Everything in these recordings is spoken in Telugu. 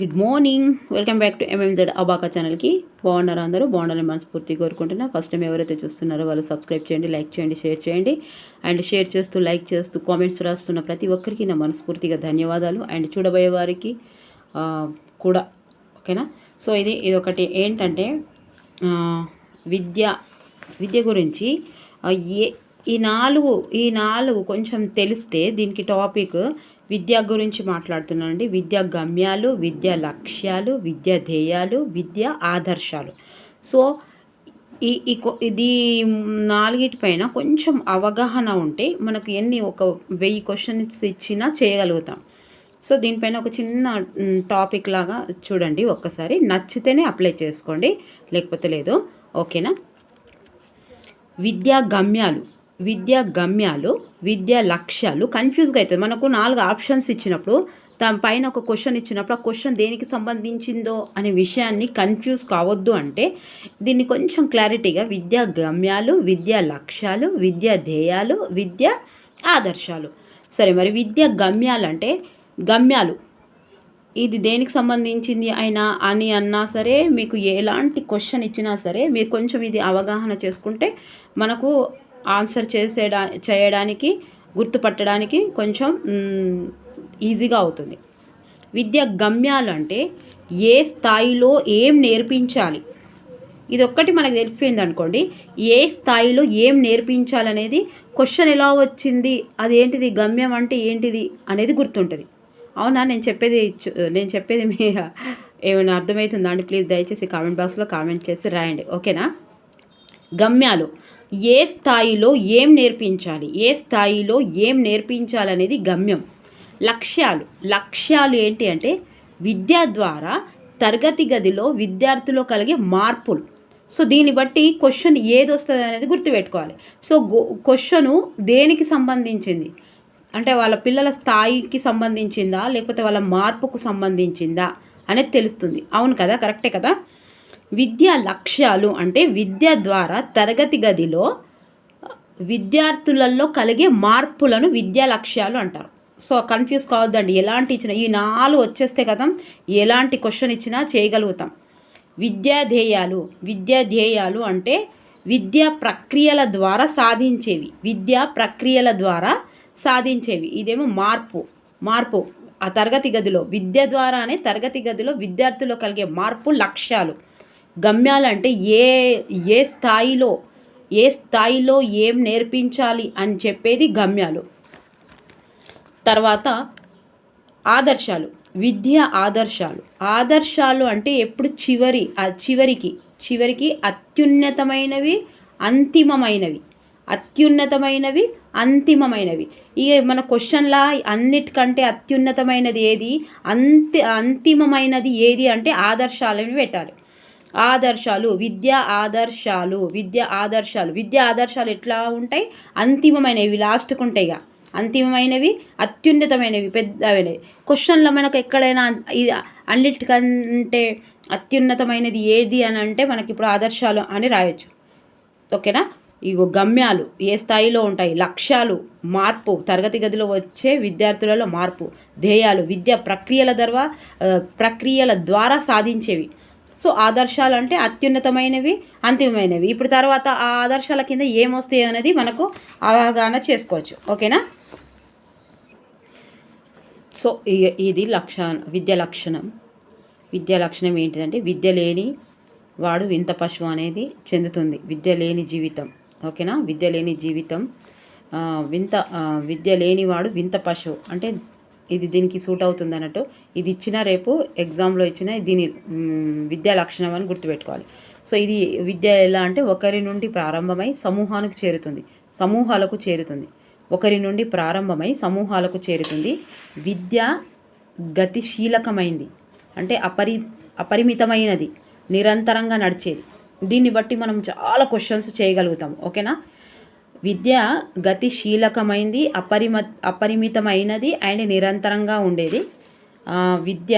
Good morning welcome back to MMZ abaca ఛానల్కి బాగున్నారు అందరూ? బాగుండాలని మనస్ఫూర్తి కోరుకుంటున్నా. ఫస్ట్ టైం ఎవరైతే చూస్తున్నారో వాళ్ళు సబ్స్క్రైబ్ చేయండి లైక్ చేయండి షేర్ చేయండి. అండ్ షేర్ చేస్తూ లైక్ చేస్తూ కామెంట్స్ రాస్తున్న ప్రతి ఒక్కరికి నా మనస్ఫూర్తిగా ధన్యవాదాలు. అండ్ చూడబోయే వారికి కూడా ఓకేనా సో ఇది ఇది ఒకటి. ఏంటంటే విద్య విద్య గురించి ఏ ఈ నాలుగు ఈ నాలుగు కొంచెం తెలిస్తే దీనికి టాపిక్ విద్య గురించి మాట్లాడుతున్నానండి. విద్యా గమ్యాలు విద్యా లక్ష్యాలు విద్యా ధ్యేయాలు విద్య ఆదర్శాలు. సో ఈ ఈ కొ- ఇది నాలుగిటి పైన కొంచెం అవగాహన ఉంటే మనకు ఎన్ని ఒక వెయ్యి క్వశ్చన్స్ ఇచ్చినా చేయగలుగుతాం. సో దీనిపైన ఒక చిన్న టాపిక్ లాగా చూడండి ఒక్కసారి. నచ్చితేనే అప్లై చేసుకోండి. లేకపోతే లేదు. ఓకేనా? విద్యా గమ్యాలు. విద్యా గమ్యాలు విద్యా లక్ష్యాలు కన్ఫ్యూజ్గా అవుతుంది మనకు నాలుగు ఆప్షన్స్ ఇచ్చినప్పుడు దాని పైన ఒక క్వశ్చన్ ఇచ్చినప్పుడు ఆ క్వశ్చన్ దేనికి సంబంధించిందో అనే విషయాన్ని కన్ఫ్యూజ్ కావద్దు అంటే దీన్ని కొంచెం క్లారిటీగా విద్యా గమ్యాలు విద్యా లక్ష్యాలు విద్యా ధ్యేయాలు విద్యా ఆదర్శాలు. సరే మరి విద్యా గమ్యాలు అంటే గమ్యాలు. ఇది దేనికి సంబంధించింది అయినా అని అన్నా సరే మీకు ఎలాంటి క్వశ్చన్ ఇచ్చినా సరే మీరు కొంచెం ఇది అవగాహన చేసుకుంటే మనకు ఆన్సర్ చేసేడా చేయడానికి గుర్తుపట్టడానికి కొంచెం ఈజీగా అవుతుంది. విద్య గమ్యాలు అంటే ఏ స్థాయిలో ఏం నేర్పించాలి? ఇది ఒక్కటి మనకు తెలిపింది అనుకోండి ఏ స్థాయిలో ఏం నేర్పించాలనేది క్వశ్చన్ ఎలా వచ్చింది? అదేంటిది? గమ్యం అంటే ఏంటిది? అనేది గుర్తుంటుంది. అవునా? నేను చెప్పేది నేను చెప్పేది మీ ఏమైనా అర్థమవుతుందా అండి? ప్లీజ్ దయచేసి కామెంట్ బాక్స్లో కామెంట్ చేసి రాయండి. ఓకేనా? గమ్యాలు. ఏ స్థాయిలో ఏం నేర్పించాలి? ఏ స్థాయిలో ఏం నేర్పించాలనేది గమ్యం. లక్ష్యాలు. లక్ష్యాలు ఏంటి అంటే విద్య ద్వారా తరగతి గదిలో విద్యార్థిలో కలిగే మార్పులు. సో దీన్ని బట్టి క్వశ్చన్ ఏది వస్తుంది అనేది గుర్తుపెట్టుకోవాలి. సో క్వశ్చను దేనికి సంబంధించింది? అంటే వాళ్ళ పిల్లల స్థాయికి సంబంధించిందా? లేకపోతే వాళ్ళ మార్పుకు సంబంధించిందా? అనేది తెలుస్తుంది. అవును కదా? కరెక్టే కదా? విద్యా లక్ష్యాలు అంటే విద్య ద్వారా తరగతి గదిలో విద్యార్థులలో కలిగే మార్పులను విద్యా లక్ష్యాలు అంటారు. సో కన్ఫ్యూజ్ కావద్దండి. ఎలాంటి ఇచ్చినా ఈ నాలుగు వచ్చేస్తే కదా ఎలాంటి క్వశ్చన్ ఇచ్చినా చేయగలుగుతాం. విద్యా ధ్యేయాలు విద్యా ధ్యేయాలు అంటే విద్యా ప్రక్రియల ద్వారా సాధించేవి. విద్యా ప్రక్రియల ద్వారా సాధించేవి. ఇదేమో మార్పు మార్పు. ఆ తరగతి గదిలో విద్య ద్వారానే తరగతి గదిలో విద్యార్థుల్లో కలిగే మార్పు లక్ష్యాలు. గమ్యాలంటే ఏ ఏ స్థాయిలో ఏ స్థాయిలో ఏం నేర్పించాలి అని చెప్పేది గమ్యాలు. తర్వాత ఆదర్శాలు విద్య ఆదర్శాలు. ఆదర్శాలు అంటే ఎప్పుడు చివరి చివరికి చివరికి అత్యున్నతమైనవి అంతిమమైనవి. అత్యున్నతమైనవి అంతిమమైనవి. ఇక మన క్వశ్చన్లా అన్నిటికంటే అత్యున్నతమైనది ఏది? అంతి అంతిమమైనది ఏది అంటే ఆదర్శాలని పెట్టాలి. ఆదర్శాలు విద్యా ఆదర్శాలు విద్య ఆదర్శాలు. విద్య ఆదర్శాలు ఎట్లా ఉంటాయి? అంతిమమైనవి లాస్ట్కు ఉంటాయిగా అంతిమమైనవి అత్యున్నతమైనవి పెద్దమైనవి క్వశ్చన్లో మనకు ఎక్కడైనా ఇది అన్నిటికంటే అత్యున్నతమైనది ఏది అని అంటే మనకి ఇప్పుడు ఆదర్శాలు అని రాయొచ్చు. ఓకేనా? ఇగో గమ్యాలు ఏ స్థాయిలో ఉంటాయి? లక్ష్యాలు మార్పు తరగతి గదిలో వచ్చే విద్యార్థులలో మార్పు ధ్యేయాలు విద్య ప్రక్రియల ద్వారా ప్రక్రియల ద్వారా సాధించేవి. సో ఆదర్శాలు అంటే అత్యున్నతమైనవి అంతిమమైనవి. ఇప్పుడు తర్వాత ఆ ఆదర్శాల కింద ఏమొస్తాయి అనేది మనకు అవగాహన చేసుకోవచ్చు. ఓకేనా? సో ఇది లక్ష విద్య లక్షణం. విద్య లక్షణం ఏంటిదంటే విద్య లేని వాడు వింత పశువు అనేది చెందుతుంది. విద్య లేని జీవితం. ఓకేనా? విద్య లేని జీవితం. వింత విద్య లేనివాడు వింత పశువు. అంటే ఇది దీనికి సూట్ అవుతుంది అన్నట్టు ఇది ఇచ్చిన రేపు ఎగ్జామ్లో ఇచ్చిన దీని విద్యా లక్షణం అని గుర్తుపెట్టుకోవాలి. సో ఇది విద్య ఎలా అంటే ఒకరి నుండి ప్రారంభమై సమూహానికి చేరుతుంది. సమూహాలకు చేరుతుంది. ఒకరి నుండి ప్రారంభమై సమూహాలకు చేరుతుంది. విద్య గతిశీలకమైంది. అంటే అపరి అపరిమితమైనది. నిరంతరంగా నడిచేది. దీన్ని బట్టి మనం చాలా క్వశ్చన్స్ చేయగలుగుతాం ఓకేనా? విద్య గతిశీలకమైంది అపరిమ అపరిమితమైనది అండ్ నిరంతరంగా ఉండేది. విద్య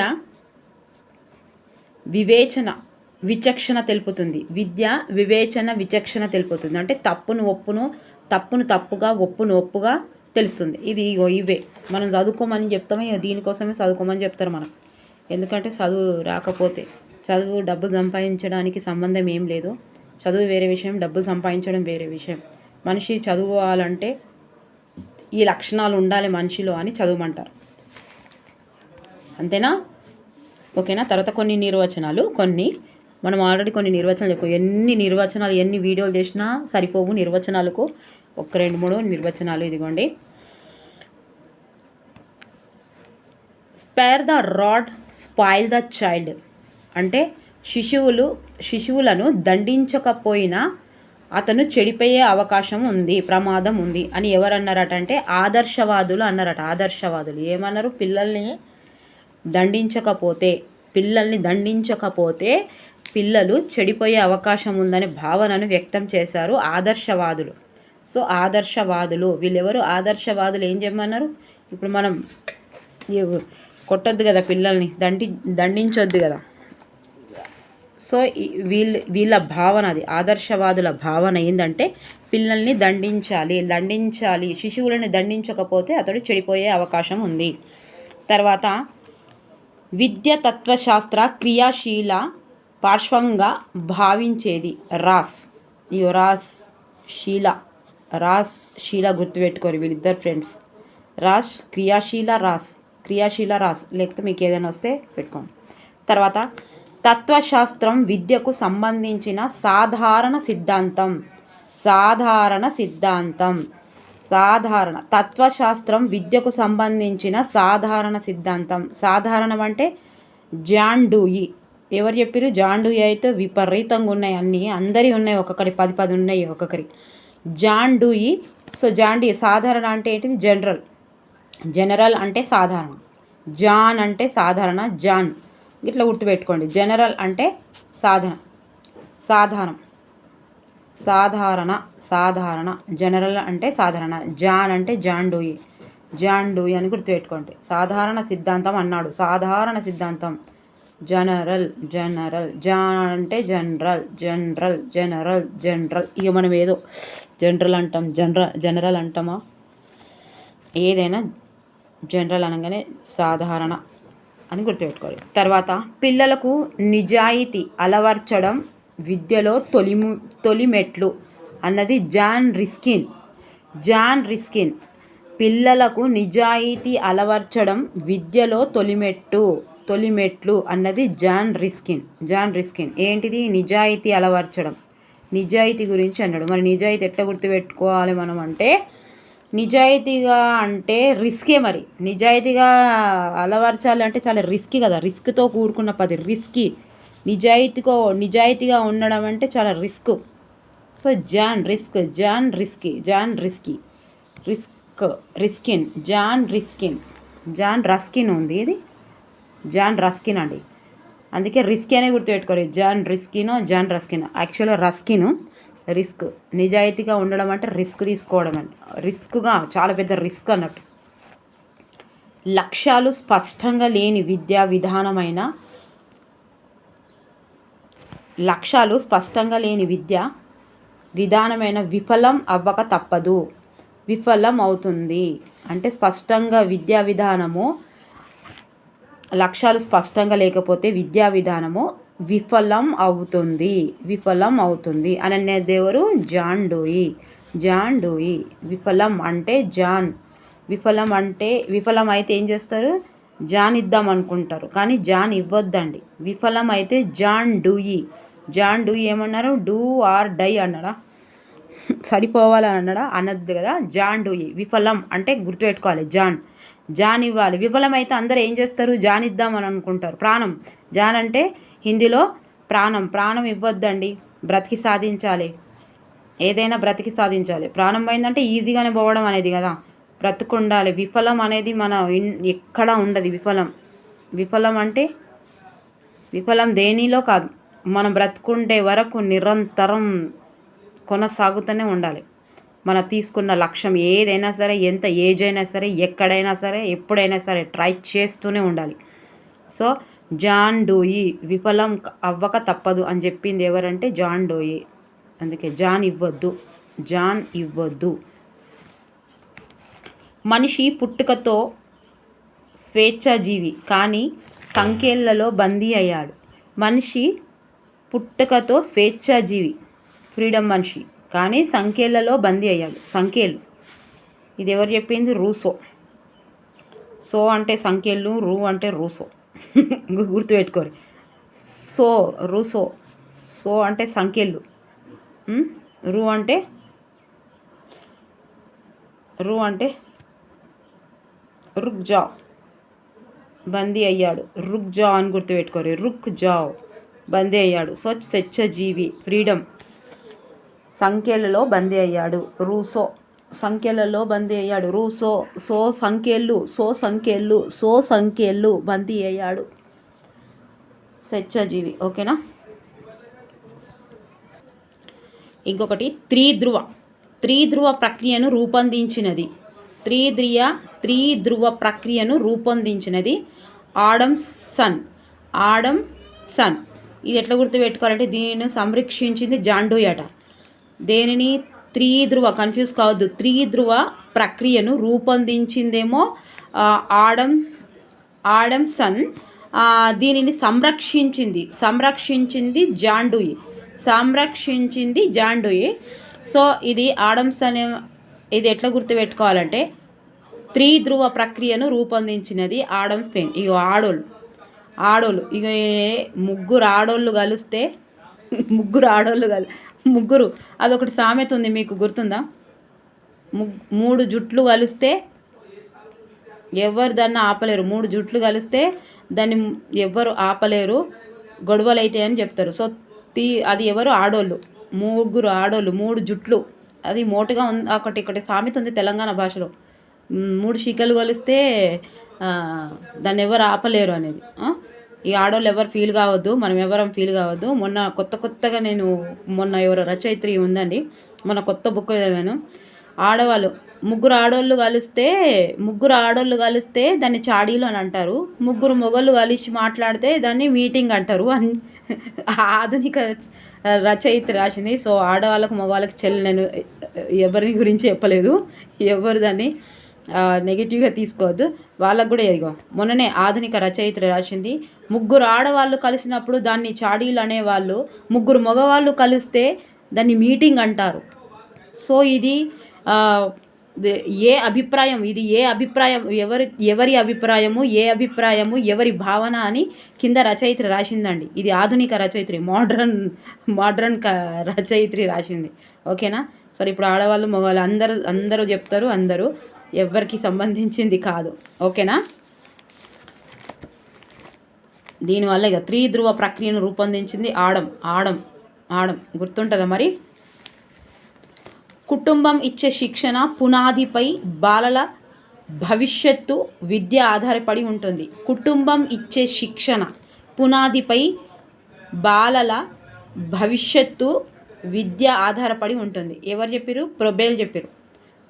వివేచన విచక్షణ తెలుపుతుంది. విద్య వివేచన విచక్షణ తెలుపుతుంది. అంటే తప్పును ఒప్పును తప్పును తప్పుగా ఒప్పును ఒప్పుగా తెలుస్తుంది. ఇది ఇగో ఇవే. మనం చదువుకోమని చెప్తామే? దీనికోసమే చదువుకోమని చెప్తారు మనకు ఎందుకంటే చదువు రాకపోతే చదువు డబ్బు సంపాదించడానికి సంబంధం ఏం లేదు. చదువు వేరే విషయం డబ్బు సంపాదించడం వేరే విషయం. మనిషి చదువుకోవాలంటే ఈ లక్షణాలు ఉండాలి మనిషిలో అని చదవమంటారు. అంతేనా? ఓకేనా? తర్వాత కొన్ని నిర్వచనాలు కొన్ని మనం ఆల్రెడీ కొన్ని నిర్వచనాలు చెప్పు. ఎన్ని నిర్వచనాలు ఎన్ని వీడియోలు చేసినా సరిపోవు నిర్వచనాలకు. ఒక రెండు మూడు నిర్వచనాలు ఇదిగోండి. Spare the rod spoil the child అంటే శిశువులు శిశువులను దండించకపోయినా అతను చెడిపోయే అవకాశం ఉంది ప్రమాదం ఉంది అని ఎవరు అన్నారట అంటే ఆదర్శవాదులు అన్నారట. ఆదర్శవాదులు ఏమన్నారు? పిల్లల్ని దండించకపోతే పిల్లల్ని దండించకపోతే పిల్లలు చెడిపోయే అవకాశం ఉందనే భావనను వ్యక్తం చేశారు ఆదర్శవాదులు. సో ఆదర్శవాదులు వీళ్ళెవరు? ఆదర్శవాదులు ఏం చెప్పమన్నారు? ఇప్పుడు మనం కొట్టద్దు కదా పిల్లల్ని దండి దండించొద్దు కదా. సో వీళ్ళ వీళ్ళ భావన అది. ఆదర్శవాదుల భావన ఏంటంటే పిల్లల్ని దండించాలి దండించాలి శిశువులని దండించకపోతే అతడు చెడిపోయే అవకాశం ఉంది. తర్వాత విద్య తత్వశాస్త్ర క్రియాశీల పార్శ్వంగా భావించేది రాస్. ఈ రాస్ శీల రాస్ శీల గుర్తుపెట్టుకోరు వీళ్ళిద్దరు ఫ్రెండ్స్ రాస్ క్రియాశీల రాస్ క్రియాశీల రాస్. లేకపోతే మీకు ఏదైనా వస్తే పెట్టుకోండి. తర్వాత తత్వశాస్త్రం విద్యకు సంబంధించిన సాధారణ సిద్ధాంతం. సాధారణ సిద్ధాంతం. సాధారణ తత్వశాస్త్రం విద్యకు సంబంధించిన సాధారణ సిద్ధాంతం. సాధారణం అంటే జాండూయి. ఎవరు చెప్పారు జాండూయి అయితే విపరీతంగా ఉన్నాయి అన్నీ. అందరి ఉన్నాయి ఒక్కొక్కరి పది పది ఉన్నాయి ఒక్కొక్కరి జాండూయి సో జాండీ సాధారణ అంటే ఏంటిది? జనరల్. జనరల్ అంటే సాధారణ. జాన్ అంటే సాధారణ జాన్. ఇట్లా గుర్తుపెట్టుకోండి. జనరల్ అంటే సాధన. సాధారణం సాధారణ సాధారణ. జనరల్ అంటే సాధారణ. జాన్ అంటే జాండూయి జాండూయి అని గుర్తుపెట్టుకోండి. సాధారణ సిద్ధాంతం అన్నాడు. సాధారణ సిద్ధాంతం. జనరల్ జనరల్ జాన్ అంటే జనరల్ జనరల్ జనరల్ జనరల్ ఇక మనం ఏదో జనరల్ అంటాం. జనరల్ జనరల్ అంటామా? ఏదైనా జనరల్ అనగానే సాధారణ. అని గుర్తుపెట్టుకోవాలి. తర్వాత పిల్లలకు నిజాయితీ అలవర్చడం విద్యలో తొలి తొలిమెట్లు అన్నది జాన్ రిస్కిన్. జాన్ రిస్కిన్ పిల్లలకు నిజాయితీ అలవర్చడం విద్యలో తొలిమెట్టు తొలిమెట్లు అన్నది జాన్ రిస్కిన్. జాన్ రిస్కిన్ ఏంటిది నిజాయితీ అలవర్చడం? నిజాయితీ గురించి అన్నాడు. మరి నిజాయితీ ఎట్లా గుర్తుపెట్టుకోవాలి మనం అంటే నిజాయితీగా అంటే రిస్కే మరి. నిజాయితీగా అలవర్చాలి అంటే చాలా రిస్క్ కదా. రిస్క్తో కూడుకున్న పది రిస్కీ నిజాయితీకో నిజాయితీగా ఉండడం అంటే చాలా risk. So John risk John risky John risky risk Ruskin John Ruskin John Ruskin ఉంది ఇది. జాన్ రస్కిన్ అండి. అందుకే రిస్కీ అనే గుర్తుపెట్టుకోరు జాన్ రిస్కినో జాన్ రస్కిన్. యాక్చువల్గా రస్కిను రిస్క్. నిజాయితీగా ఉండడం అంటే రిస్క్ తీసుకోవడం అండి. రిస్క్గా చాలా పెద్ద రిస్క్ అన్నట్టు. లక్ష్యాలు స్పష్టంగా లేని విద్యా విధానమైన లక్ష్యాలు స్పష్టంగా లేని విద్య విధానమైన విఫలం అవ్వక తప్పదు. విఫలం అవుతుంది. అంటే స్పష్టంగా విద్యా విధానము లక్ష్యాలు స్పష్టంగా లేకపోతే విద్యా విధానము విఫలం అవుతుంది విఫలం అవుతుంది అని అనేది జాన్ డూయి. జాన్ డూయి విఫలం అంటే జాన్. విఫలం అంటే విఫలం అయితే ఏం చేస్తారు? జాన్ ఇద్దాం అనుకుంటారు. కానీ జాన్ ఇవ్వద్దండి. విఫలం అయితే జాన్ డూయి. జాన్ డూయి ఏమన్నారు? డూ ఆర్ డై అన్నాడా సరిపోవాలని అన్నాడా? అనద్దు కదా. జాన్ డూయి విఫలం అంటే గుర్తుపెట్టుకోవాలి. జాన్. జాన్ ఇవ్వాలి. విఫలం అయితే అందరూ ఏం చేస్తారు? జాన్ ఇద్దామని అనుకుంటారు. ప్రాణం. జాన్ అంటే హిందీలో ప్రాణం ప్రాణం ఇవ్వద్దండి. బ్రతికి సాధించాలి. ఏదైనా బ్రతికి సాధించాలి. ప్రాణం పోయిందంటే ఈజీగానే పోవడం అనేది కదా. బ్రతుకుండాలి. విఫలం అనేది మన ఎక్కడ ఉండదు విఫలం. విఫలం అంటే విఫలం దేనిలో కాదు. మనం బ్రతుకుండే వరకు నిరంతరం కొనసాగుతూనే ఉండాలి. మనం తీసుకున్న లక్ష్యం ఏదైనా సరే ఎంత ఏజ్ అయినా సరే ఎక్కడైనా సరే ఎప్పుడైనా సరే ట్రై చేస్తూనే ఉండాలి. సో జాన్ డోయి విఫలం అవ్వక తప్పదు అని చెప్పింది ఎవరంటే జాన్ డోయి. అందుకే జాన్ ఇవ్వద్దు జాన్ ఇవ్వద్దు. మనిషి పుట్టుకతో స్వేచ్ఛాజీవి కానీ సంఖ్యలలో బందీ అయ్యాడు. మనిషి పుట్టుకతో స్వేచ్ఛాజీవి ఫ్రీడమ్ మనిషి కానీ సంఖ్యలలో బందీ అయ్యాడు. సంఖ్యలు. ఇది ఎవరు చెప్పింది? రూసో. సో అంటే సంఖ్యలు రూ అంటే రూసో. గుర్తుపెట్టుకోరు. So Rousseau so. అంటే సంఖ్యలు. రు అంటే రు అంటే రుక్ జా బందీ అయ్యాడు. రుక్ జా అని గుర్తుపెట్టుకోరు. రుక్ జావ్. బందీ అయ్యాడు. సో స్వచ్ఛజీవి ఫ్రీడమ్. సంఖ్యలలో బందీ అయ్యాడు. రూసో సంఖ్యలలో బందీ అయ్యాడు. రూసో సో సంఖ్యలు సో సంఖ్యలు సో సంఖ్యలు బందీ అయ్యాడు. స్వచ్ఛజీవి ఓకేనా? ఇంకొకటి త్రిధ్రువ. త్రిధ్రువ ప్రక్రియను రూపొందించినది. త్రిధ్రియ త్రిధ్రువ ప్రక్రియను రూపొందించినది ఆడమ్ సన్. Adam son. ఇది ఎట్లా గుర్తుపెట్టుకోవాలంటే దీనిని సంరక్షించింది జాండూయట దేనిని త్రిధ్రువ కన్ఫ్యూజ్ కావద్దు. త్రిధ్రువ ప్రక్రియను రూపొందించిందేమో ఆడమ్ ఆడమ్సన్ దీనిని సంరక్షించింది. సంరక్షించింది జాండూయి. సంరక్షించింది జాండూయి. సో ఇది ఆడమ్సన్ ఇది ఎట్లా గుర్తుపెట్టుకోవాలంటే త్రిధ్రువ ప్రక్రియను రూపొందించినది ఆడమ్స్ పెయిన్ ఇక ఆడోళ్ళు. ఆడోళ్ళు. ఇక ముగ్గురు ఆడోళ్ళు కలిస్తే ముగ్గురు ఆడోళ్ళు కలి ముగ్గురు. అదొకటి సామెత ఉంది మీకు గుర్తుందా? ముగ్ మూడు జుట్లు కలిస్తే ఎవరు దాన్ని ఆపలేరు. మూడు జుట్లు కలిస్తే దాన్ని ఎవ్వరు ఆపలేరు. గొడవలు అవుతాయి అని చెప్తారు. సో తీ అది ఎవరు? ఆడోళ్ళు. ముగ్గురు ఆడోళ్ళు. మూడు జుట్లు. అది మోటుగా ఉంది ఒకటి ఒకటి సామెత ఉంది తెలంగాణ భాషలో. మూడు శిఖలు కలిస్తే దాన్ని ఎవరు ఆపలేరు అనేది. ఈ ఆడోళ్ళు ఎవరు ఫీల్ కావద్దు మనం ఎవరం ఫీల్ కావద్దు. మొన్న కొత్త కొత్తగా నేను మొన్న ఎవరో రచయిత్రి ఉందండి. మొన్న కొత్త బుక్ చదివాను. ఆడవాళ్ళు ముగ్గురు ఆడోళ్ళు కలిస్తే ముగ్గురు ఆడోళ్ళు కలిస్తే దాన్ని చాడీలు అని అంటారు. ముగ్గురు మొగళ్ళు కలిసి మాట్లాడితే దాన్ని మీటింగ్ అంటారు అని ఆధునిక రచయిత రాసింది. సో ఆడవాళ్ళకు మగవాళ్ళకి చెల్లి నేను ఎవరిని గురించి చెప్పలేదు. ఎవరు దాన్ని నెగిటివ్గా తీసుకోవద్దు. వాళ్ళకు కూడా ఇదిగో మొన్ననే ఆధునిక రచయిత రాసింది ముగ్గురు ఆడవాళ్ళు కలిసినప్పుడు దాన్ని చాడీలు అనేవాళ్ళు ముగ్గురు మగవాళ్ళు కలిస్తే దాన్ని మీటింగ్ అంటారు. సో ఇది ఏ అభిప్రాయం ఇది ఏ అభిప్రాయం ఎవరి ఎవరి అభిప్రాయము ఏ అభిప్రాయము ఎవరి భావన అని కింద రచయిత్రి రాసిందండి. ఇది ఆధునిక రచయిత్రి మోడ్రన్ మోడ్రన్ క రచయిత్రి రాసింది. ఓకేనా? సరే ఇప్పుడు ఆడవాళ్ళు మగవాళ్ళు అందరూ అందరూ చెప్తారు అందరూ. ఎవరికి సంబంధించింది కాదు. ఓకేనా? దీనివల్ల ఇక త్రిధ్రువ ప్రక్రియను రూపొందించింది ఆడం ఆడం ఆడం. గుర్తుంటుందా మరి? కుటుంబం ఇచ్చే శిక్షణ పునాదిపై బాలల భవిష్యత్తు విద్య ఆధారపడి ఉంటుంది. కుటుంబం ఇచ్చే శిక్షణ పునాదిపై బాలల భవిష్యత్తు విద్య ఆధారపడి ఉంటుంది. ఎవరు చెప్పారు ప్రొబెల్ చెప్పారు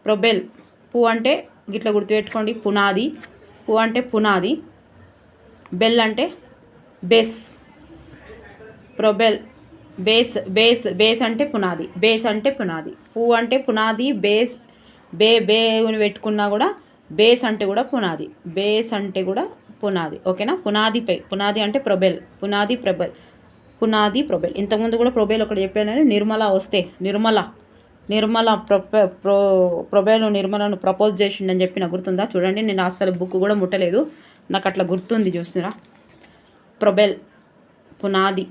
ప్రొబెల్. పు అంటే గిట్ల గుర్తుపెట్టుకోండి పునాది. పు అంటే పునాది. బెల్ అంటే base. Froebel. Base base base అంటే పునాది. బేస్ అంటే పునాది. పువ్వు అంటే పునాది బేస్ బే బేని పెట్టుకున్నా కూడా బేస్ అంటే కూడా పునాది. బేస్ అంటే కూడా పునాది. ఓకేనా? పునాదిపై. పునాది అంటే ప్రొబెల్. పునాది ప్రబెల్. పునాది ప్రొబెల్. ఇంతకుముందు కూడా ప్రొబెల్ ఒకటి చెప్పాను నిర్మల వస్తే నిర్మల. నిర్మల ప్రొపె ప్రో ప్రొబెల్ నిర్మలను ప్రపోజ్ చేసిండని చెప్పి నాకు గుర్తుందా? చూడండి నేను అసలు బుక్ కూడా ముట్టలేదు. నాకు అట్లా గుర్తుంది చూసిరా ప్రొబెల్ పునాది.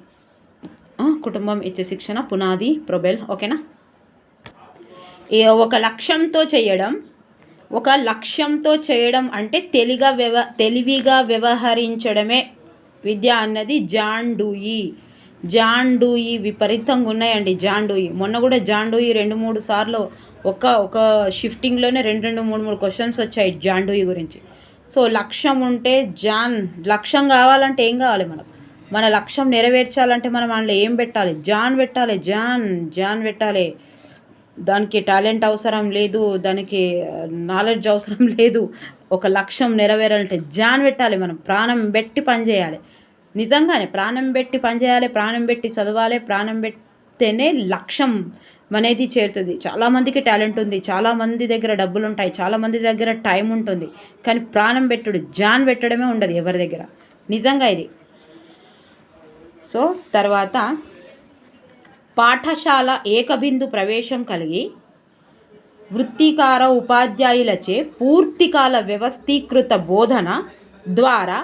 కుటుంబం ఇచ్చే శిక్షణ పునాది ప్రొబెల్ ఓకేనా? ఏ ఒక లక్ష్యంతో చేయడం ఒక లక్ష్యంతో చేయడం అంటే తెలిగా వ్యవ తెలివిగా వ్యవహరించడమే. విద్య అన్నది జాండూయి. జాండూయి విపరీతంగా ఉన్నాయండి జాండూయి. మొన్న కూడా జాండూయి రెండు మూడు సార్లు ఒక ఒక షిఫ్టింగ్లోనే రెండు రెండు మూడు మూడు క్వశ్చన్స్ వచ్చాయి జాండూయి గురించి. సో లక్ష్యం ఉంటే జాన్ లక్ష్యం కావాలంటే ఏం కావాలి మనకు? మన లక్ష్యం నెరవేర్చాలంటే మనం అందులో ఏం పెట్టాలి? జాన్ పెట్టాలి జాన్ జాన్ పెట్టాలి. దానికి టాలెంట్ అవసరం లేదు దానికి నాలెడ్జ్ అవసరం లేదు. ఒక లక్ష్యం నెరవేరాలంటే జాన్ పెట్టాలి మనం ప్రాణం పెట్టి పని చేయాలి నిజంగానే ప్రాణం పెట్టి పని చేయాలి ప్రాణం పెట్టి చదవాలి ప్రాణం పెట్టేనే లక్ష్యం అనేది చేరుతుంది. చాలామందికి టాలెంట్ ఉంది చాలామంది దగ్గర డబ్బులు ఉంటాయి చాలామంది దగ్గర టైం ఉంటుంది. కానీ ప్రాణం పెట్టుడు జాన్ పెట్టడమే ఉండదు ఎవరి దగ్గర. నిజంగా ఇది. సో తర్వాత పాఠశాల ఏకబిందు ప్రవేశం కలిగి వృత్తికార ఉపాధ్యాయులచే పూర్తికాల వ్యవస్థీకృత బోధన ద్వారా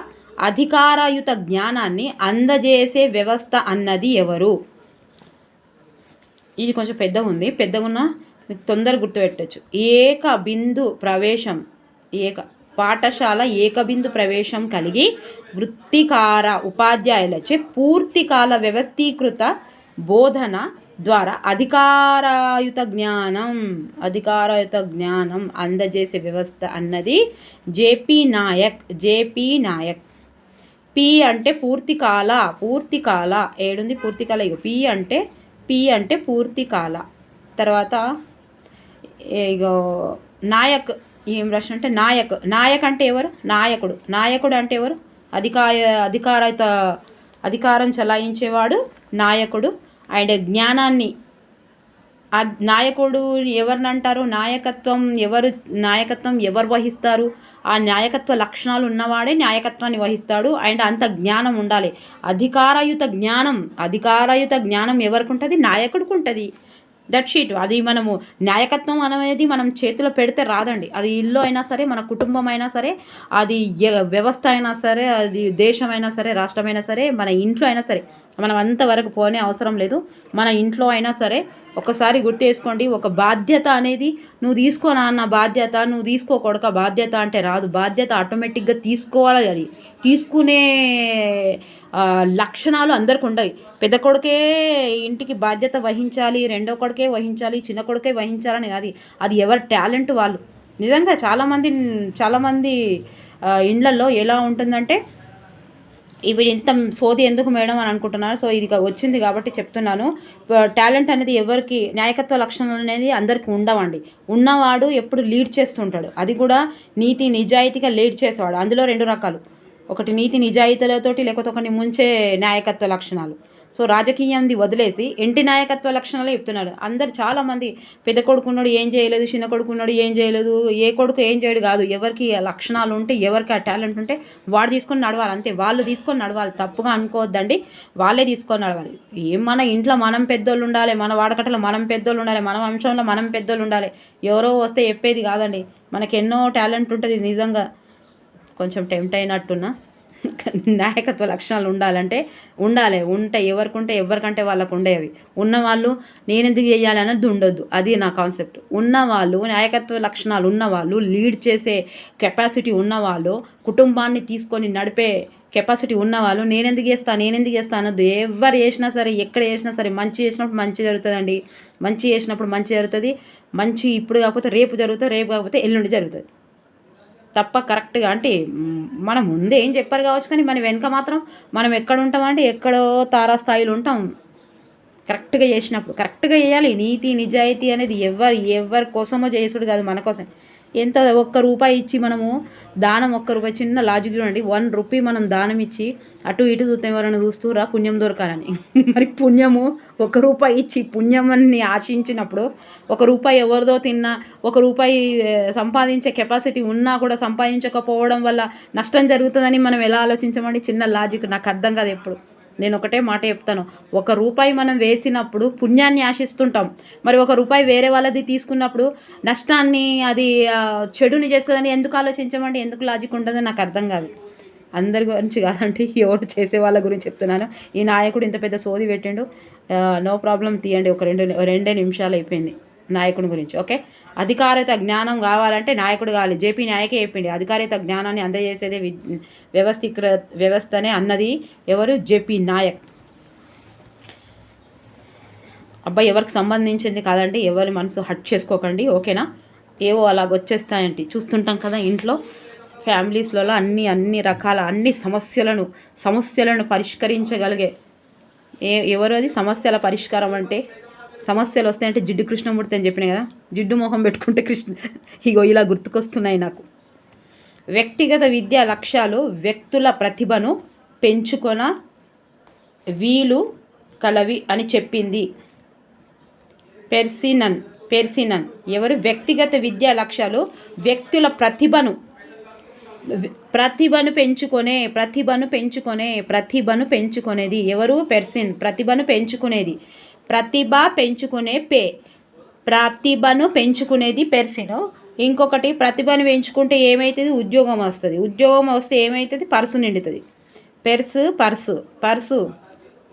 అధికారయుత జ్ఞానాన్ని అందజేసే వ్యవస్థ అన్నది ఎవరు? ఇది కొంచెం పెద్దగా ఉంది. పెద్దగున్న మీకు తొందర గుర్తుపెట్టచ్చు. ఏక బిందు ప్రవేశం ఏక పాఠశాల ఏకబిందు ప్రవేశం కలిగి వృత్తికార ఉపాధ్యాయులచే పూర్తికాల వ్యవస్థీకృత బోధన ద్వారా అధికారాయుత జ్ఞానం అధికారయుత జ్ఞానం అందజేసే వ్యవస్థ అన్నది JP Naik JP Naik. P అంటే పూర్తి కాల పూర్తి కాల ఏడుంది పూర్తికాల ఇక పి అంటే పి అంటే పూర్తి కాల. తర్వాత ఇగో నాయక్ ఏం రాసిన అంటే నాయక్ నాయక్ అంటే ఎవరు? నాయకుడు. నాయకుడు అంటే ఎవరు? అధికార అధికారత అధికారం చలాయించేవాడు నాయకుడు. అండ్ జ్ఞానాన్ని నాయకుడు ఎవరిని అంటారు? నాయకత్వం ఎవరు నాయకత్వం ఎవరు వహిస్తారు? ఆ నాయకత్వ లక్షణాలు ఉన్నవాడే నాయకత్వాన్ని వహిస్తాడు. అండ్ అంత జ్ఞానం ఉండాలి. అధికారయుత జ్ఞానం అధికారయుత జ్ఞానం ఎవరికి ఉంటుంది? నాయకుడికి ఉంటుంది. దట్ షీట్ అది మనము నాయకత్వం అనేది మనం చేతిలో పెడితే రాదండి. అది ఇల్లు అయినా సరే మన కుటుంబం అయినా సరే అది వ్యవస్థ అయినా సరే అది దేశమైనా సరే రాష్ట్రమైనా సరే మన ఇంట్లో అయినా సరే మనం అంతవరకు పోనే అవసరం లేదు. మన ఇంట్లో అయినా సరే ఒకసారి గుర్తు చేసుకోండి ఒక బాధ్యత అనేది నువ్వు తీసుకోనా అన్న బాధ్యత నువ్వు తీసుకోకూడక బాధ్యత అంటే రాదు. బాధ్యత ఆటోమేటిక్గా తీసుకోవాలి అది. తీసుకునే లక్షణాలు అందరికి ఉండవు పెద్ద కొడుకే ఇంటికి బాధ్యత వహించాలి రెండో కొడుకే వహించాలి చిన్న కొడుకే వహించాలని కాదు. అది ఎవరి టాలెంట్ వాళ్ళు. నిజంగా చాలామంది చాలామంది ఇండ్లలో ఎలా ఉంటుందంటే ఇవి ఇంత సోది ఎందుకు మేడం అని అనుకుంటున్నారు. సో ఇది వచ్చింది కాబట్టి చెప్తున్నాను. టాలెంట్ అనేది ఎవరికి నాయకత్వ లక్షణాలు అనేది అందరికీ ఉండవండి. ఉన్నవాడు ఎప్పుడు లీడ్ చేస్తుంటాడు. అది కూడా నీతి నిజాయితీగా లీడ్ చేసేవాడు. అందులో రెండు రకాలు. ఒకటి నీతి నిజాయితీలతోటి లేకపోతే ఒకటి ముంచే నాయకత్వ లక్షణాలు. సో రాజకీయంది వదిలేసి ఇంటి నాయకత్వ లక్షణాలే చెప్తున్నారు. అందరు చాలామంది పెద్ద కొడుకున్నాడు ఏం చేయలేదు చిన్న కొడుకున్నాడు ఏం చేయలేదు ఏ కొడుకు ఏం చేయడు కాదు. ఎవరికి లక్షణాలు ఉంటే ఎవరికి ఆ టాలెంట్ ఉంటే వాడు తీసుకొని నడవాలి. అంతే వాళ్ళు తీసుకొని నడవాలి. తప్పుగా అనుకోవద్దండి వాళ్ళే తీసుకొని నడవాలి. ఏం మన ఇంట్లో మనం పెద్దోళ్ళు ఉండాలి మన వాడకట్టలో మనం పెద్దోళ్ళు ఉండాలి మన వంశంలో మనం పెద్దోళ్ళు ఉండాలి. ఎవరో వస్తే చెప్పేది కాదండి. మనకి ఎన్నో టాలెంట్ ఉంటుంది నిజంగా. కొంచెం టెంప్ట్ అయినట్టున్నా. నాయకత్వ లక్షణాలు ఉండాలంటే ఉండాలి. ఉంటే ఎవరికి ఉంటే ఎవరికంటే వాళ్ళకు ఉండేవి ఉన్నవాళ్ళు నేను ఎందుకు చేయాలి అన్నది ఉండొద్దు. అది నా కాన్సెప్ట్. ఉన్నవాళ్ళు నాయకత్వ లక్షణాలు ఉన్నవాళ్ళు లీడ్ చేసే కెపాసిటీ ఉన్నవాళ్ళు కుటుంబాన్ని తీసుకొని నడిపే కెపాసిటీ ఉన్నవాళ్ళు నేను ఎందుకు చేస్తాను నేను ఎందుకు చేస్తాను అనొద్దు ఎవరు చేసినా సరే ఎక్కడ చేసినా సరే మంచి చేసినప్పుడు మంచి జరుగుతుందండి. మంచి చేసినప్పుడు మంచి జరుగుతుంది. మంచి ఇప్పుడు కాకపోతే రేపు జరుగుతుంది రేపు కాకపోతే ఎల్లుండి జరుగుతుంది. తప్ప కరెక్ట్గా అంటే మన ముందే ఏం చెప్పారు కావచ్చు కానీ మన వెనుక మాత్రం మనం ఎక్కడ ఉంటామంటే ఎక్కడో తారాస్థాయిలో ఉంటాం. కరెక్ట్గా చేసినప్పుడు కరెక్ట్గా చేయాలి. నీతి నిజాయితీ అనేది ఎవరు ఎవరి కోసమో చేసుడు కాదు మన కోసం ఎంత ఒక్క రూపాయి ఇచ్చి మనము దానం ఒక్క రూపాయి చిన్న లాజిక్ చూడండి. వన్ రూపీ మనం దానం ఇచ్చి అటు ఇటు చూస్తే ఎవరైనా చూస్తురా పుణ్యం దొరకాలని. మరి పుణ్యము ఒక రూపాయి ఇచ్చి పుణ్యమని ఆశించినప్పుడు ఒక రూపాయి ఎవరిదో తిన్నా ఒక రూపాయి సంపాదించే కెపాసిటీ ఉన్నా కూడా సంపాదించకపోవడం వల్ల నష్టం జరుగుతుందని మనం ఎలా ఆలోచించమండి? చిన్న లాజిక్. నాకు అర్థం కాదు ఎప్పుడు. నేను ఒకటే మాట చెప్తాను. ఒక రూపాయి మనం వేసినప్పుడు పుణ్యాన్ని ఆశిస్తుంటాం. మరి ఒక రూపాయి వేరే వాళ్ళది తీసుకున్నప్పుడు నష్టాన్ని అది చెడుని చేస్తుందని ఎందుకు ఆలోచించమండి? ఎందుకు లాజిక్ ఉంటుందో నాకు అర్థం కాదు. అందరి గురించి కాదంటే ఎవరు చేసే వాళ్ళ గురించి చెప్తున్నాను. ఈ నాయకుడు ఇంత పెద్ద సోది పెట్టిండు. నో ప్రాబ్లం తీయండి ఒక రెండు రెండే నిమిషాలు అయిపోయింది నాయకుడి గురించి ఓకే? అధికారిత జ్ఞానం కావాలంటే నాయకుడు కావాలి. జేపీ నాయకే చెప్పిండి. అధికారిత జ్ఞానాన్ని అందజేసేదే వ్యవస్థీకృ వ్యవస్థనే అన్నది ఎవరు? జేపీ నాయక్. అబ్బాయి ఎవరికి సంబంధించింది కాదండి ఎవరి మనసు హట్ చేసుకోకండి ఓకేనా? ఏవో అలాగ వచ్చేస్తాయండి చూస్తుంటాం కదా ఇంట్లో ఫ్యామిలీస్లలో అన్ని అన్ని రకాల అన్ని సమస్యలను సమస్యలను పరిష్కరించగలిగే ఏ ఎవరు అది సమస్యల పరిష్కారం అంటే సమస్యలు వస్తాయంటే జిడ్డు కృష్ణమూర్తి అని చెప్పిన కదా? జిడ్డు మొహం పెట్టుకుంటే కృష్ణ ఇగో ఇలా గుర్తుకొస్తున్నాయి నాకు. వ్యక్తిగత విద్యా లక్ష్యాలు వ్యక్తుల ప్రతిభను పెంచుకొన వీలు కలవి అని చెప్పింది పెర్సినన్ పెర్సినన్. ఎవరు? వ్యక్తిగత విద్యా లక్ష్యాలు వ్యక్తుల ప్రతిభను ప్రతిభను పెంచుకొనే ప్రతిభను పెంచుకొనే ప్రతిభను పెంచుకునేది. ఎవరు? పెర్సిన్. ప్రతిభను పెంచుకునేది. ప్రతిభ పెంచుకునే పే. ప్రతిభను పెంచుకునేది పెర్సిన్. ఇంకొకటి ప్రతిభను పెంచుకుంటే ఏమవుతుంది ఉద్యోగం వస్తుంది. ఉద్యోగం వస్తే ఏమవుతుంది పర్సు నిండుతుంది. Purse purse. Purse.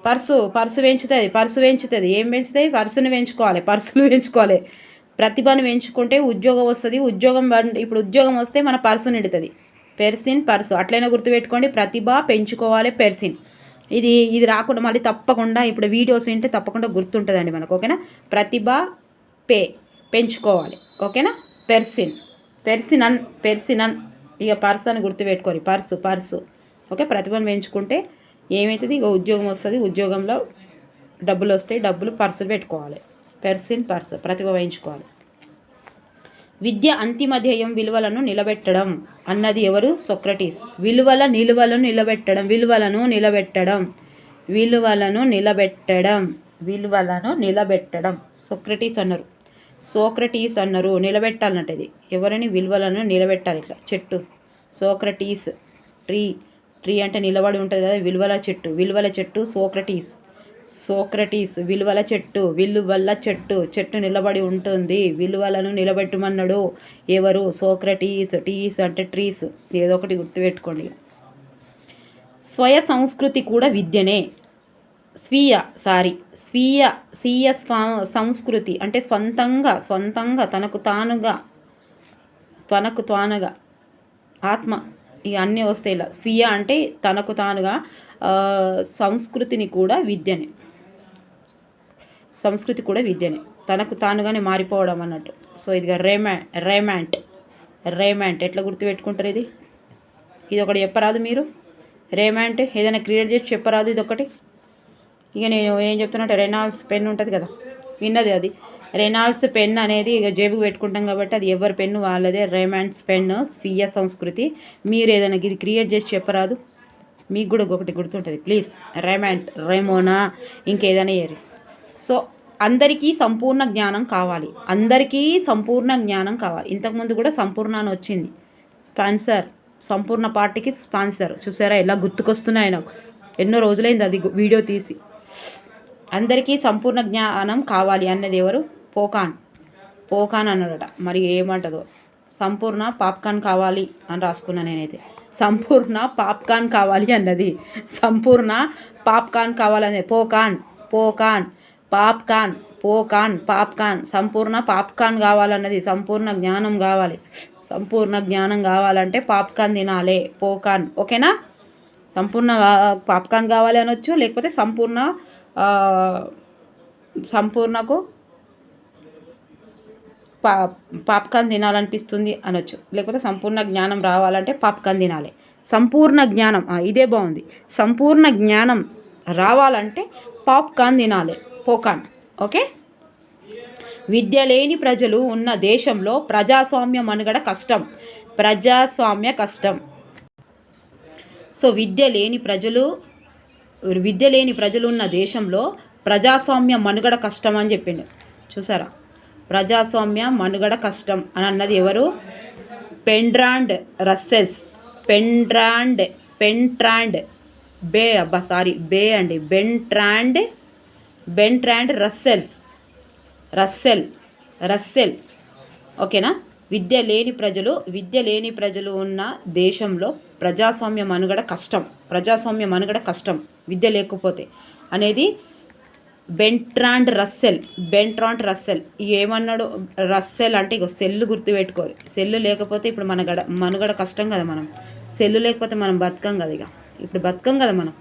Purse purse పెంచుతుంది. పర్సు పెంచుతుంది. ఏం పెంచుతుంది? పర్సును పెంచుకోవాలి. పర్సులు పెంచుకోవాలి. ప్రతిభను పెంచుకుంటే ఉద్యోగం వస్తుంది. ఉద్యోగం ఇప్పుడు ఉద్యోగం వస్తే మన పర్సు నిండుతుంది. పెర్సిన్ పర్సు. అట్లయినా గుర్తుపెట్టుకోండి. ప్రతిభ పెంచుకోవాలి పెర్సిన్. ఇది ఇది రాకుండా మళ్ళీ తప్పకుండా ఇప్పుడు వీడియోస్ వింటే తప్పకుండా గుర్తుంటుందండి మనకు ఓకేనా? ప్రతిభ పే పెంచుకోవాలి ఓకేనా? పెర్సిన్ పెర్సినన్ పెర్సినన్ ఇక పర్స్ అని గుర్తుపెట్టుకోవాలి పర్సు పర్సు ఓకే? ప్రతిభను పెంచుకుంటే ఏమవుతుంది ఇక ఉద్యోగం వస్తుంది ఉద్యోగంలో డబ్బులు వస్తాయి డబ్బులు పర్సులు పెట్టుకోవాలి పెర్సిన్ పర్స్ ప్రతిభ వహించుకోవాలి విద్య అంతిమ ధ్యేయం విలువలను నిలబెట్టడం అన్నది ఎవరు? సొక్రటీస్. విలువల నిలువలను నిలబెట్టడం విలువలను నిలబెట్టడం. విలువలను నిలబెట్టడం విలువలను నిలబెట్టడం. సొక్రటీస్ అన్నారు. సోక్రటీస్ అన్నారు. నిలబెట్టాలన్నట్టు ఎవరిని? విలువలను నిలబెట్టాలి ఇట్లా. చెట్టు. సోక్రటీస్. ట్రీ. ట్రీ అంటే నిలబడి ఉంటుంది కదా విలువల చెట్టు. విలువల చెట్టు సోక్రటీస్. సోక్రటీస్ విలువల చెట్టు విలువల చెట్టు చెట్టు నిలబడి ఉంటుంది. విలువలను నిలబెట్టమన్నాడు ఎవరు? సోక్రటీస్ టీస్ అంటే ట్రీస్. ఏదో ఒకటి గుర్తుపెట్టుకోండి. స్వయ సంస్కృతి కూడా విద్యనే. స్వీయ సారీ స్వీయ స్వీయ సంస్కృతి అంటే స్వంతంగా స్వంతంగా తనకు తానుగా తనకు తానుగా ఆత్మ. ఇక అన్నీ వస్తాయి ఇలా. స్వీయ అంటే తనకు తానుగా సంస్కృతిని కూడా విద్యనే. సంస్కృతి కూడా విద్యనే. తనకు తానుగానే మారిపోవడం అన్నట్టు. సో ఇదిగా రేమా రేమాంట్. రేమాంట్. ఎట్లా గుర్తుపెట్టుకుంటారు ఇది? ఇది ఒకటి చెప్పరాదు మీరు? రేమాంట్ ఏదైనా క్రియేట్ చేసి చెప్పరాదు ఇది ఒకటి ఇక నేను ఏం చెప్తున్నట్టు రెనాల్స్ పెన్ ఉంటుంది కదా? విన్నది అది. రెనాల్డ్స్ పెన్ అనేది ఇక జేబుకు పెట్టుకుంటాం కాబట్టి అది ఎవరి పెన్ను వాళ్ళదే. రేమాండ్స్ పెన్ స్వీయ సంస్కృతి. మీరు ఏదైనా ఇది క్రియేట్ చేసి చెప్పరాదు. మీకు కూడా ఒకటి గుర్తుంటుంది. ప్లీజ్ రేమాండ్ రేమోనా ఇంకేదైనా ఏరి. సో అందరికీ సంపూర్ణ జ్ఞానం కావాలి. అందరికీ సంపూర్ణ జ్ఞానం కావాలి. ఇంతకుముందు కూడా సంపూర్ణ అని వచ్చింది. స్పాన్సర్ సంపూర్ణ పార్టీకి స్పాన్సర్ చూసారా ఎలా గుర్తుకొస్తున్నాయి నాకు. ఎన్నో రోజులైంది అది వీడియో తీసి. అందరికీ సంపూర్ణ జ్ఞానం కావాలి అన్నది ఎవరు? పోకాన్. పోకాన్ అన్నాడట. మరి ఏమంటదో? సంపూర్ణ పాప్కార్న్ కావాలి అని రాసుకున్నా నేనైతే. సంపూర్ణ పాప్కార్న్ కావాలి అన్నది. సంపూర్ణ పాప్కార్న్ కావాలనేది popcorn popcorn popcorn popcorn popcorn సంపూర్ణ పాప్కార్న్ కావాలన్నది సంపూర్ణ జ్ఞానం కావాలి. సంపూర్ణ జ్ఞానం కావాలంటే పాప్కార్న్ తినాలి. పోకాన్. ఓకేనా? సంపూర్ణ పాప్కార్న్ కావాలి అనొచ్చు లేకపోతే సంపూర్ణ సంపూర్ణకు పా పాప్కార్న్ తినాలనిపిస్తుంది అనొచ్చు. లేకపోతే సంపూర్ణ జ్ఞానం రావాలంటే పాప్కార్న్ తినాలి. సంపూర్ణ జ్ఞానం ఇదే బాగుంది. సంపూర్ణ జ్ఞానం రావాలంటే పాప్కార్న్ తినాలి. పోకాన్ ఓకే? విద్య లేని ప్రజలు ఉన్న దేశంలో ప్రజాస్వామ్య మనుగడ కష్టం. ప్రజాస్వామ్య కష్టం. సో విద్య లేని ప్రజలు విద్య లేని ప్రజలు ఉన్న దేశంలో ప్రజాస్వామ్య మనుగడ కష్టం అని చెప్పిండు. చూసారా? ప్రజాస్వామ్య మనుగడ కష్టం అని అన్నది ఎవరు? పెండ్రాండ్ రస్సెల్స్. పెండ్రాండ్ పెంట్రాండ్ బే అబ్బా సారీ బే అండి. Bertrand Bertrand Russells. Russell Russell. ఓకేనా? విద్య లేని ప్రజలు విద్య లేని ప్రజలు ఉన్న దేశంలో ప్రజాస్వామ్య మనుగడ కష్టం. ప్రజాస్వామ్య మనుగడ కష్టం విద్య లేకపోతే. అనేది బెంట్రాండ్ రస్సెల్ బెంట్రాండ్ రస్సెల్. ఏమన్నాడు? రస్సెల్ అంటే ఇక సెల్లు గుర్తుపెట్టుకోవాలి. సెల్లు లేకపోతే ఇప్పుడు మన గడ మనుగడ కష్టం కదా మనం. సెల్లు లేకపోతే మనం బతకం కదా ఇక ఇప్పుడు బతకం కదా మనం.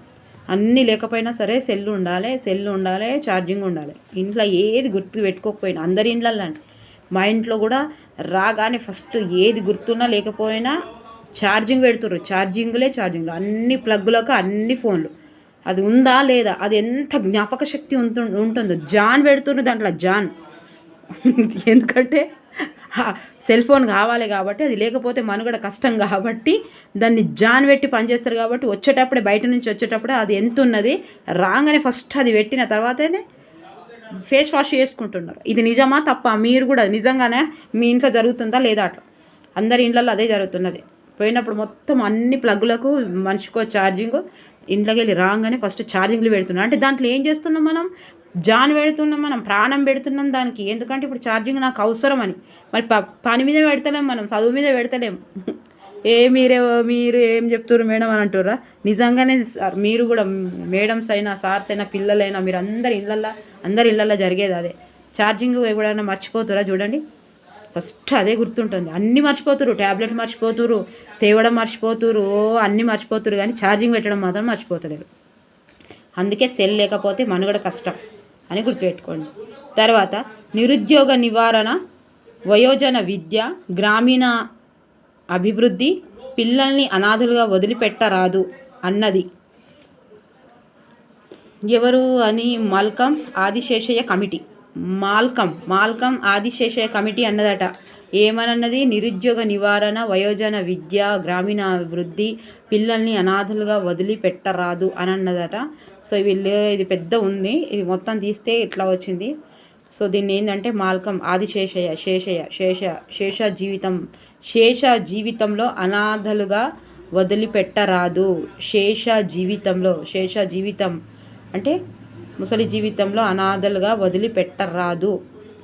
అన్నీ లేకపోయినా సరే సెల్లు ఉండాలి సెల్లు ఉండాలి ఛార్జింగ్ ఉండాలి. ఇంట్లో ఏది గుర్తు పెట్టుకోకపోయినా అందరి ఇండ్లలో మా ఇంట్లో కూడా రాగానే ఫస్ట్ ఏది గుర్తున్నా లేకపోయినా ఛార్జింగ్ పెడుతుర్రు. ఛార్జింగ్లే ఛార్జింగ్లు. అన్ని ప్లగ్గులకు అన్ని ఫోన్లు. అది ఉందా లేదా? అది ఎంత జ్ఞాపక శక్తి ఉంటు ఉంటుందో. జాన్ పెడుతున్నారు దాంట్లో జాన్. ఎందుకంటే సెల్ ఫోన్ కావాలి కాబట్టి అది లేకపోతే మనుగడ కష్టం కాబట్టి దాన్ని జాన్ పెట్టి పనిచేస్తారు కాబట్టి వచ్చేటప్పుడే బయట నుంచి వచ్చేటప్పుడే అది ఎంత ఉన్నది? రాగానే ఫస్ట్ అది పెట్టిన తర్వాతనే ఫేస్ వాష్ చేసుకుంటున్నారు. ఇది నిజమా తప్ప? మీరు కూడా నిజంగానే మీ ఇంట్లో జరుగుతుందా లేదా అట్లా? అందరి ఇండ్లలో అదే జరుగుతున్నది. పోయినప్పుడు మొత్తం అన్ని ప్లగ్లకు మనిషికో ఛార్జింగ్ ఇంట్లోకి వెళ్ళి రాగానే ఫస్ట్ ఛార్జింగ్లు పెడుతున్నాం. అంటే దాంట్లో ఏం చేస్తున్నాం మనం? జాన్ పెడుతున్నాం మనం ప్రాణం పెడుతున్నాం దానికి. ఎందుకంటే ఇప్పుడు ఛార్జింగ్ నాకు అవసరం అని. మరి ప పని మీద పెడతలేం మనం చదువు మీద పెడతలేం. ఏ మీరే మీరు ఏం చెప్తున్నారు మేడం అని అంటారా నిజంగానే సార్ మీరు కూడా మేడమ్స్ అయినా సార్స్ అయినా పిల్లలైనా మీరు అందరి ఇళ్ళల్లో అందరి ఇళ్ళల్లో జరిగేది అదే. ఛార్జింగ్ ఎప్పుడైనా మర్చిపోతురా చూడండి. ఫస్ట్ అదే గుర్తుంటుంది. అన్నీ మర్చిపోతురు ట్యాబ్లెట్ మర్చిపోతురు తేవడం మర్చిపోతురు ఓ అన్నీ మర్చిపోతురు కానీ ఛార్జింగ్ పెట్టడం మాత్రం మర్చిపోతలేరు. అందుకే సెల్ లేకపోతే మనుగడ కష్టం అని గుర్తుపెట్టుకోండి. తర్వాత నిరుద్యోగ నివారణ వయోజన విద్య గ్రామీణ అభివృద్ధి పిల్లల్ని అనాథులుగా వదిలిపెట్టరాదు అన్నది. ఎవరు అని Malcolm Adiseshiah committee. Malcolm Malcolm Adiseshiah committee అన్నదట. ఏమనన్నది? నిరుద్యోగ నివారణ వయోజన విద్య గ్రామీణాభివృద్ధి పిల్లల్ని అనాథలుగా వదిలిపెట్టరాదు అని అన్నదట సో వీళ్ళు ఇది పెద్ద ఉంది. ఇది మొత్తం తీస్తే ఇట్లా వచ్చింది. సో దీన్ని ఏంటంటే మాల్కం ఆదిశేషయ్య శేషయ్య శేష శేష జీవితం శేష జీవితంలో అనాథలుగా వదిలిపెట్టరాదు. శేష జీవితంలో శేష జీవితం అంటే ముసలి జీవితంలో అనాథలుగా వదిలిపెట్టరాదు.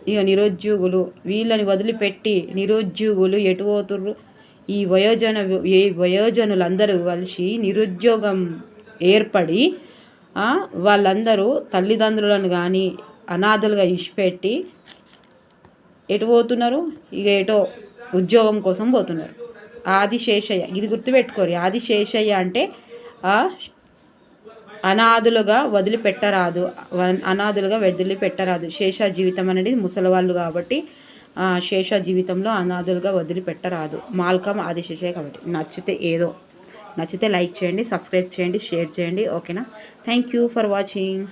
ఇక నిరుద్యోగులు వీళ్ళని వదిలిపెట్టి నిరుద్యోగులు ఎటు ఈ వయోజన ఈ వయోజనులందరూ కలిసి నిరుద్యోగం ఏర్పడి వాళ్ళందరూ తల్లిదండ్రులను కానీ అనాథలుగా ఇచ్చిపెట్టి ఎటు పోతున్నారు? ఇక ఎటో ఉద్యోగం కోసం పోతున్నారు. ఆదిశేషయ్య ఇది గుర్తుపెట్టుకోరు. ఆదిశేషయ్య అంటే అనాథులుగా వదిలిపెట్టరాదు. అనాథులుగా వదిలిపెట్టరాదు. శేష జీవితం అనేది ముసలివాళ్ళు కాబట్టి శేష జీవితంలో అనాథులుగా వదిలిపెట్టరాదు. మాల్కం ఆదిశేషయ్య కాబట్టి. నచ్చితే ఏదో. నచ్చితే లైక్ చేయండి సబ్స్క్రైబ్ చేయండి షేర్ చేయండి. ఓకేనా? Thank you for watching.